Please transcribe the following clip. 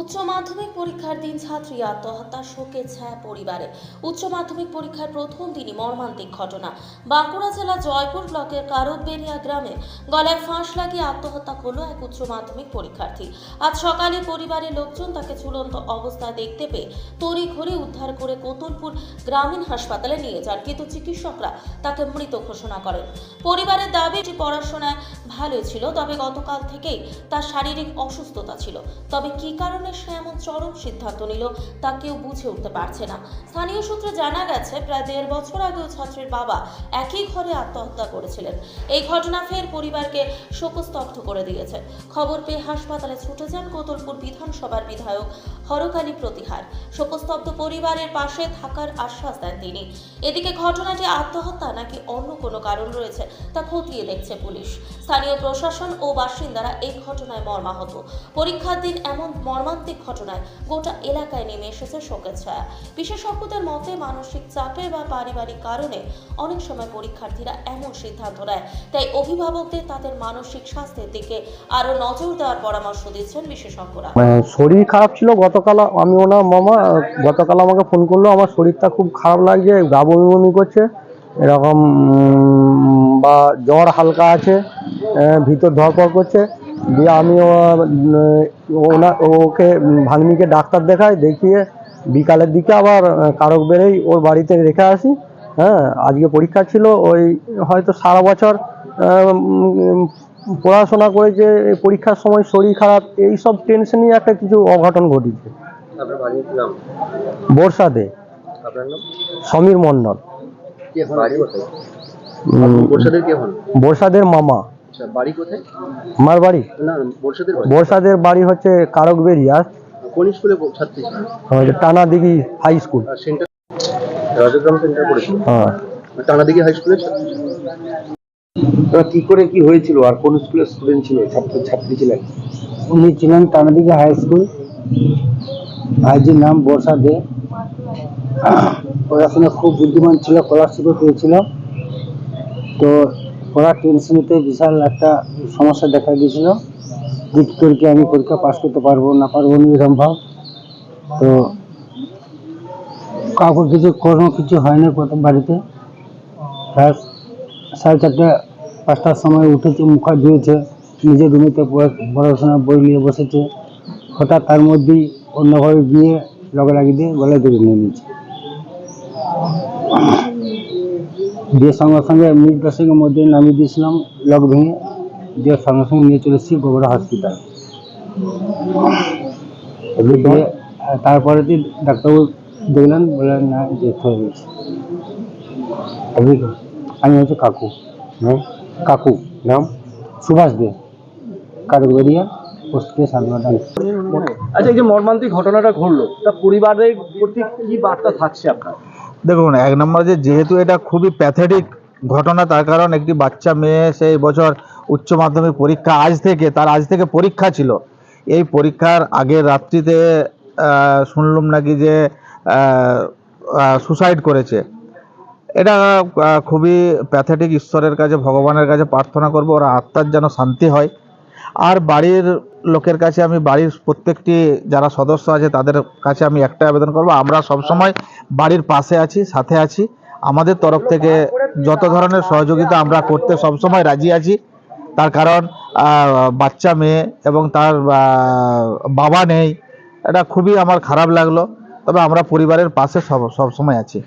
উচ্চ মাধ্যমিক পরীক্ষার দিন ছাত্রী আত্মহত্যা শোকে ছায়া পরিবারে। উচ্চ মাধ্যমিক পরীক্ষার প্রথম দিনই মর্মান্তিক ঘটনা। বাঁকুড়া জেলা জয়পুর ব্লকের কারতবেরিয়া গ্রামে গলায় ফাঁস লাগিয়ে আত্মহত্যা করল এক উচ্চ মাধ্যমিক পরীক্ষার্থী। আজ সকালে পরিবারের লোকজন তাকে ঝুলন্ত অবস্থায় দেখতে পেয়ে তড়ি ঘড়ি উদ্ধার করে কোতুলপুর গ্রামীণ হাসপাতালে নিয়ে যান, কিন্তু চিকিৎসকরা তাকে মৃত ঘোষণা করেন। পরিবারের দাবি, এটি পড়াশোনায় ভালোই ছিল, তবে গতকাল থেকেই তার শারীরিক অসুস্থতা ছিল। তবে কী কারণে সে এমন চরম সিদ্ধান্ত নিল। তা কেউ বুঝে উঠতে পারছে না। স্থানীয় সূত্রে জানা গেছে, প্রায় দেড় বছর আগেও ছাত্রের বাবা একই ঘরে আত্মহত্যা করেছিলেন। এই ঘটনা ফের পরিবারকে শোকস্তব্ধ করে দিয়েছে। খবর পেয়ে হাসপাতালে ছুটে যান কোতলপুর বিধানসভার বিধায়ক হরকালী প্রতিহার। শোকস্তব্ধ পরিবারের পাশে থাকার আশ্বাস দেন তিনি। এদিকে ঘটনাটি আত্মহত্যা নাকি অন্য কোনো কারণ রয়েছে তা খতিয়ে দেখছে পুলিশ। স্থানীয় প্রশাসন ও বাসিন্দারা এই ঘটনায় মর্মাহত। পরীক্ষার দিন এমন মর্মান্তিক ঘটনায় গোটা এলাকায় নেমে এসেছে শোকের ছায়া। বিশেষজ্ঞদের মতে মানসিক চাপে বা পারিবারিক কারণে অনেক সময় পরীক্ষার্থীরা এমন সিদ্ধান্ত নেয়। তাই অভিভাবকদের তাদের মানসিক স্বাস্থ্যের দিকে আরও নজর দেওয়ার পরামর্শ দিচ্ছেন বিশেষজ্ঞরা। মানে শরীর খারাপ ছিল, গতকাল আমি ওনার মামা গতকাল আমাকে ফোন করল, আমার শরীরটা খুব খারাপ লাগছে গা বমি বমি করছে, এরকম বা জ্বর হালকা আছে ভিতর ধরপড় করছে দিয়ে আমি ও- ওনা ওকে ভাগ্নিকে ডাক্তার দেখাই দেখিয়ে বিকালের দিকে আবার কারক বেড়েই ওর বাড়িতে রেখে আসি। হ্যাঁ আজকে পরীক্ষা ছিল ওই হয়তো সারা বছর পড়াশোনা করেছে এই পরীক্ষার সময় শরীর খারাপ এই সব টেনশনই একটা কিছু অঘটন ঘটেছে বর্ষাতে সমীর হন? বর্ষাদের মামা। আচ্ছা বাড়ি কোথায়? আমার বাড়ি। না বর্ষাদের বাড়ি। বর্ষাদের বাড়ি হচ্ছে কারকবেরিয়া। কোন স্কুলে ছাত্রী? ছিলেন আমাদের Tanadighi high school. Centre Rajgram centre পড়েছিল হ্যাঁ। টানাদিঘি হাই স্কুলের ছাত্রী? কি করে কি হয়েছিল? আর কোন স্কুলের স্টুডেন্ট ছিল? ছাত্র ছাত্রী ছিলেন? উনি ছিলেন টানাদিঘি হাই স্কুল। ভাইজির নাম বর্ষা দে। পড়াশোনা খুব বুদ্ধিমান ছিল স্কলারশিপও পেয়েছিল। তো পড়ার টেনশনেতে বিশাল একটা সমস্যা দেখা দিয়েছিল যে কী করে আমি পরীক্ষা পাস করতে পারব না পারব না এরকম ভাব। তো কাউকে কিছু কোনো কিছু হয়নি প্রথম বাড়িতে। প্রায় সাড়ে চারটে, পাঁচটার সময় উঠেছে, মুখা ধুয়েছে, নিজের রুমেতে পড়া- পড়াশোনার বই নিয়ে বসেছে। হঠাৎ তার মধ্যেই অন্যভাবে গিয়ে লগে লাগিয়ে দিয়ে গলায় দড়ি নিয়ে নিয়েছে। দিয়ে সঙ্গে সঙ্গে মিনিট দশেকের মধ্যে নামিয়ে দিয়েছিলাম, লক ভেঙে দিয়ে সঙ্গে সঙ্গে নিয়ে চলে এসেছি গোবরা হসপিটাল তারপরে ডাক্তারবাবু দেখলেন, বললেন, না ডেথ হয়ে গেছে। আমি হচ্ছে কাকু। নাম কাকু। নাম, সুভাষ দে সাধুবাদান আচ্ছা এই যে মর্মান্তিক ঘটনাটা ঘটলো, তা পরিবারের প্রতি কি বার্তা থাকছে আপনার? দেখুন, এক নম্বর যে যেহেতু এটা খুবই প্যাথেটিক ঘটনা, তার কারণ একটি বাচ্চা মেয়ে সেই বছর উচ্চ মাধ্যমিক পরীক্ষা আজ থেকে, তার আজ থেকে পরীক্ষা ছিল। এই পরীক্ষার আগের রাত্রিতে শুনলাম নাকি যে সুসাইড করেছে। এটা খুবই প্যাথেটিক ঈশ্বরের কাছে, ভগবানের কাছে প্রার্থনা করব, ওরা আত্মার যেন শান্তি হয়। আর বাড়ির লোকের কাছে আমি, বাড়ির প্রত্যেকটি যারা সদস্য আছে তাদের কাছে আমি একটা আবেদন করব। আমরা সবসময় বাড়ির পাশে আছি, সাথে আছি। আমাদের তরফ থেকে যত ধরনের সহযোগিতা আমরা করতে সবসময় রাজি আছি। তার কারণ বাচ্চা মেয়ে এবং তার বাবা নেই, এটা খুবই আমার খারাপ লাগল। তবে আমরা পরিবারের পাশে সব, সবসময় আছি।